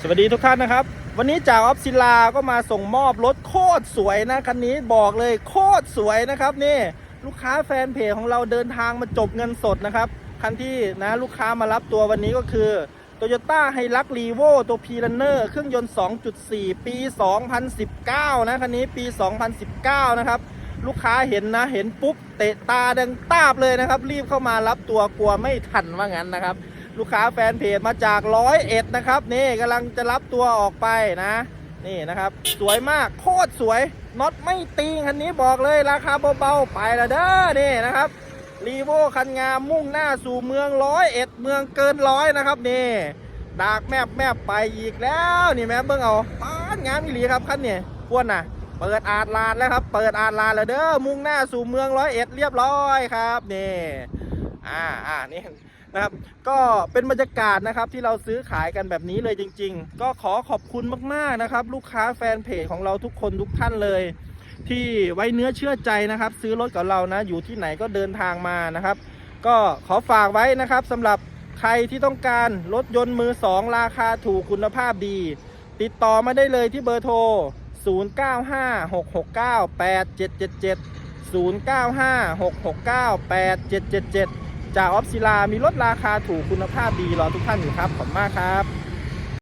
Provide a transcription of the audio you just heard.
สวัสดีทุกท่านนะครับ วันนี้จากออฟซิลาก็มาส่งมอบรถโคตรสวยนะคันนี้บอกเลยโคตรสวยนะครับนี่ลูกค้าแฟนเพจของเราเดินทางมาจบเงินสดนะครับคันที่นะลูกค้ามารับตัววันนี้ก็คือ Toyota h i l u x r e v o ตัว p r u n n e r เครื่องยนต์ 2.4 ปี 2019 นะคันนี้ปี 2019 นะครับลูกค้าเห็นนะเห็นปุ๊บเตะตาดังตาบเลยนะครับ รีบเข้ามารับตัวกลัวไม่ทันว่างั้นนะครับ ลูกค้าแฟนเพจมาจากร้อยเอ็ดนะครับ นี่กำลังจะรับตัวออกไปนะ นี่นะครับ สวยมากโคตรสวยน็อตไม่ตีงคันนี้บอกเลยราคาเบาๆไปละเด้อนี่นะครับรีโวคันงามมุ่งหน้าสู่เมืองร้อยเอ็ดเมืองเกินร้อยนะครับนี่ดากแมบแมบไปอีกแล้วนี่แม่เบิ่งเอาป้านงามอีหลีครับคันนี้พวนน่ะเปิดอาดลานแล้วครับ เปิดอาดลานแล้วเด้อมุ่งหน้าสู่เมืองร้อยเอ็ดเรียบร้อยครับนี่ อ่าอ่านี่นะครับ ก็เป็นบรรยากาศนะครับที่เราซื้อขายกันแบบนี้เลยจริง ๆ ก็ขอขอบคุณมากๆนะครับ ลูกค้าแฟนเพจของเราทุกคนทุกท่านเลย ที่ไว้เนื้อเชื่อใจนะครับ ซื้อรถกับเรานะอยู่ที่ไหนก็เดินทางมานะครับ ก็ขอฝากไว้นะครับสำหรับใครที่ต้องการรถยนต์มือสองราคาถูกคุณภาพดี ติดต่อมาได้เลยที่เบอร์โทร 0956698777 0956698777 จากออฟซิลามีรถราคาถูกคุณภาพดีรอทุกท่านอยู่ครับ ขอบคุณมากครับ